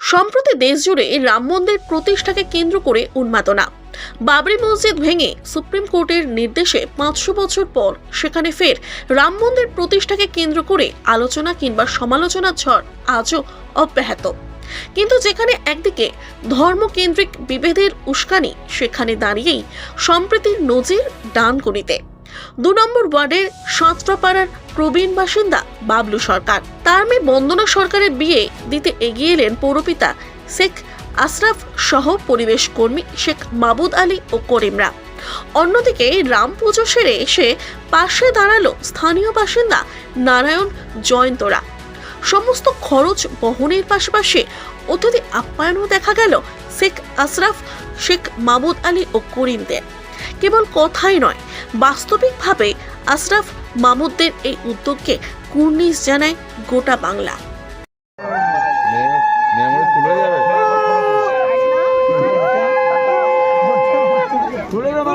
সম্প্রতি দেশ জুড়ে রাম মন্দির প্রতিষ্ঠাকে কেন্দ্র করে উন্মাদনা। বাবরি মসজিদ ভেঙে সুপ্রিম কোর্টের নির্দেশে পাঁচশো বছর পর সেখানে ফের রাম মন্দির প্রতিষ্ঠাকে কেন্দ্র করে আলোচনা কিংবা সমালোচনার ঝড় আজও অব্যাহত। কিন্তু যেখানে একদিকে ধর্মকেন্দ্রিক বিভেদের উস্কানি, সেখানে দাঁড়িয়েই সম্প্রীতির নজির ডান ডানকুনিতে দু নম্বর ওয়ার্ডের সাঁতরাপাড়ার প্রবীণ বাসিন্দা বাবলু সরকার। তার মেয়ে বন্দনা সরকারের বিয়ে দিতে এগিয়ে এলেন পৌরপিতা শেখ আশরাফ সহ পরিবেশ কর্মী শেখ মাবুদ আলী ও করিমরা। অন্যদিকে রাম পুজো সেরে এসে পাশে দাঁড়াল স্থানীয় বাসিন্দা নারায়ণ জয়ন্তরা। সমস্ত খরচ বহনের পাশাপাশি অতিথি আপ্যায়নও দেখা গেল শেখ আশরাফ, শেখ মাবুদ আলী ও করিমদের। কেবল কথাই নয় বাস্তবিকভাবে আশরাফ মামুদদের এই উদ্যোগকে কুর্নিশ জানায় গোটা বাংলা। খুলে যাবে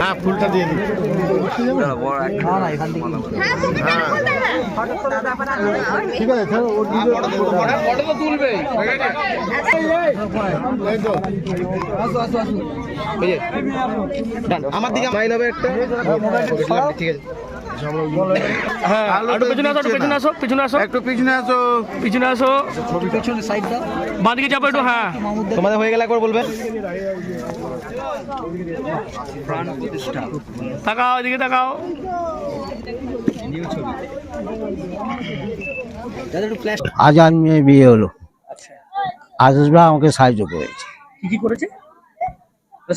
হ্যাঁ ফুলটা দিয়ে দিন ঠিক আছে স্যার ওর আমার দিকে মাইল হবে একটা। ঠিক আছে। হ্যাঁ একটু পেছনে আসো পেছনে আসো পেছনে আসো। একটু পিছনে আসো। পিছনে আসো। বাঁদিকে যাব একটু হ্যাঁ। তোমাদের হয়ে গেলে একবার বলবেন তাকাও এদিকে তাকাও। আজ আর মেয়ে বিয়ে হলো। আজবা আমাকে সাহায্য করেছে। কি কি করেছে?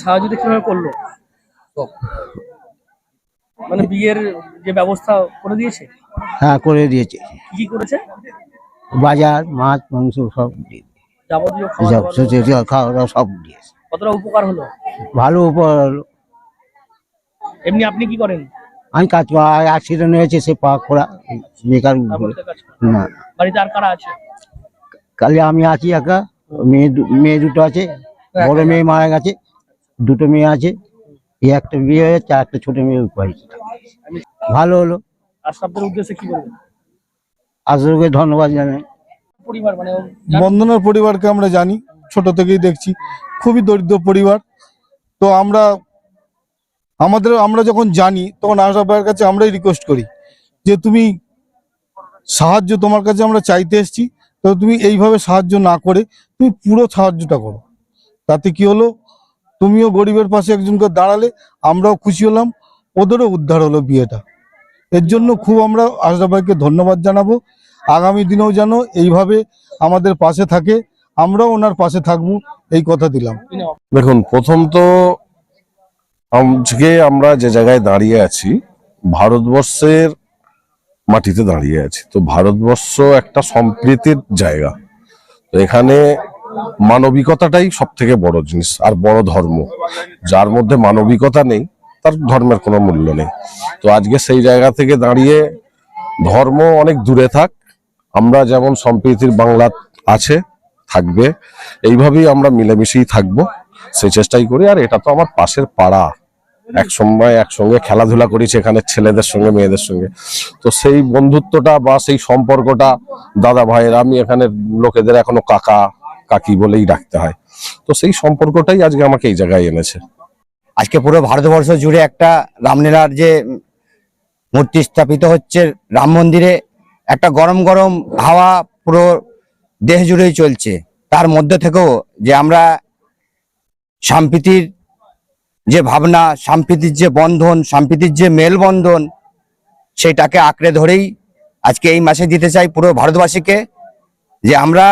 সাহায্য কীভাবে করল? মানে বিয়ের যে ব্যবস্থা করে দিয়েছে? হ্যাঁ করে দিয়েছে। কি কি করেছে? বাজার মাছ মাংস সব দিয়ে যাবতীয় খাওয়া দাওয়া সব দিয়েছে। কতটা উপকার হলো? ভালো এমনি আপনি কি করেন? আমি কাজ অ্যাক্সিডেন্ট হয়েছে সে পা খোড়া বেকার তারপর থেকে কাজ করেন। না। বাড়িতে আর কারা আছে? কালে আমি আছি একা মেয়ে মেয়ে দুটো আছে বড় মেয়ে মারা গেছে দুটো মেয়ে আছে। এই একটা বিয়ে হয়েছে আর একটা ছোট মেয়ে হয়েছে। ভালো হলো। আশরাফদের উদ্দেশ্যে কি বলবেন? আসলকে ধন্যবাদ জানাই। পরিবার মানে ও- পরিবারকে আমরা জানি ছোট থেকেই দেখছি। খুবই দরিদ্র পরিবার। তো আমরা আমাদের আমরা যখন জানি তখন আশরাফ ভাইয়ের কাছে আমরাই রিকোয়েস্ট করি যে তুমি সাহায্য তোমার কাছে আমরা চাইতে এসেছি তো তুমি এইভাবে সাহায্য না করে তুমি পুরো সাহায্যটা করো। তাতে কি হলো? তুমিও গরিবের পাশে একজনকে দাঁড়ালে আমরাও খুশি হলাম। ওদেরও উদ্ধার হলো বিয়েটা। এর জন্য খুব আমরা আশরাফ ভাইকে ধন্যবাদ জানাব। আগামী দিনেও যেন এইভাবে আমাদের পাশে থাকে, আমরাও ওনার পাশে থাকব, এই কথা দিলাম। দেখুন, প্রথম তো আজকে আমরা যে জায়গায় দাঁড়িয়ে আছি, ভারতবর্ষের মাটিতে দাঁড়িয়ে আছি। তো ভারতবর্ষ একটা সম্প্রীতির জায়গা। এখানে মানবিকতাটাই সব থেকে বড় জিনিস আর বড় ধর্ম। যার মধ্যে মানবিকতা নেই, তার ধর্মের কোনো মূল্য নেই। তো আজকে সেই জায়গা থেকে দাঁড়িয়ে ধর্ম অনেক দূরে থাক, আমরা যেমন সম্প্রীতির বাংলা আছে, থাকবে, এইভাবেই আমরা মিলেমিশেই থাকব, সেই চেষ্টাই করি। আর এটা তো আমার পাশের পাড়া এক সময় একসঙ্গে খেলাধুলা করেছি এখানে ছেলেদের সঙ্গে, মেয়েদের সঙ্গে। তো সেই বন্ধুত্বটা বা সেই সম্পর্কটা, দাদা ভাইয়ের, আমি এখানে লোকেদের, এখনও কাকা কাকি বলেই ডাকতে হয়। তো সেই সম্পর্কটাই আজকে আমাকে এই জায়গায় এনেছে। আজকে পুরো ভারতবর্ষ জুড়ে একটা রামলীলার যে মূর্তি স্থাপিত হচ্ছে, রাম মন্দিরে একটা গরম গরম হাওয়া পুরো দেশ জুড়েই চলছে। তার মধ্যে থেকেও যে আমরা সম্প্রীতির যে ভাবনা, সম্প্রীতির যে বন্ধন, সম্প্রীতির যে মেলবন্ধন, সেটাকে আঁকড়ে ধরেই আজকে এই মাসে দিতে চাই পুরো ভারতবাসীকে যে আমরা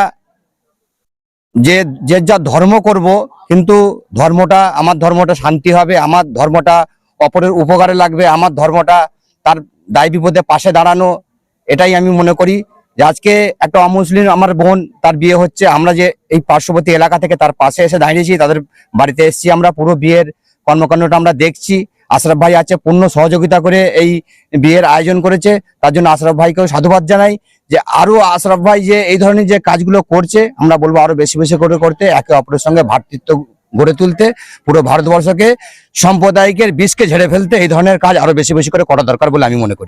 যে যে যা ধর্ম করব, কিন্তু ধর্মটা, আমার ধর্মটা শান্তি হবে, আমার ধর্মটা অপরের উপকারে লাগবে, আমার ধর্মটা তার দায় বিপদে পাশে দাঁড়ানো, এটাই আমি মনে করি। যে আজকে একটা অমুসলিম আমার বোন, তার বিয়ে হচ্ছে, আমরা যে এই পার্শ্ববর্তী এলাকা থেকে তার পাশে এসে দাঁড়িয়েছি, তাদের বাড়িতে এসেছি আমরা, পুরো বিয়ের কর্মকাণ্ডটা আমরা দেখছি। আশরাফ ভাই আছে, পূর্ণ সহযোগিতা করে এই বিয়ের আয়োজন করেছে, তার জন্য আশরাফ ভাইকেও সাধুবাদ জানাই। যে আরও আশরাফ ভাই যে এই ধরনের যে কাজগুলো করছে, আমরা বলব আরও বেশি বেশি করে করতে, একে অপরের সঙ্গে ভ্রাতৃত্ব গড়ে তুলতে, পুরো ভারতবর্ষকে সাম্প্রদায়িকের বিষকে ঝেড়ে ফেলতে এই ধরনের কাজ আরও বেশি বেশি করে করা দরকার বলে আমি মনে করি।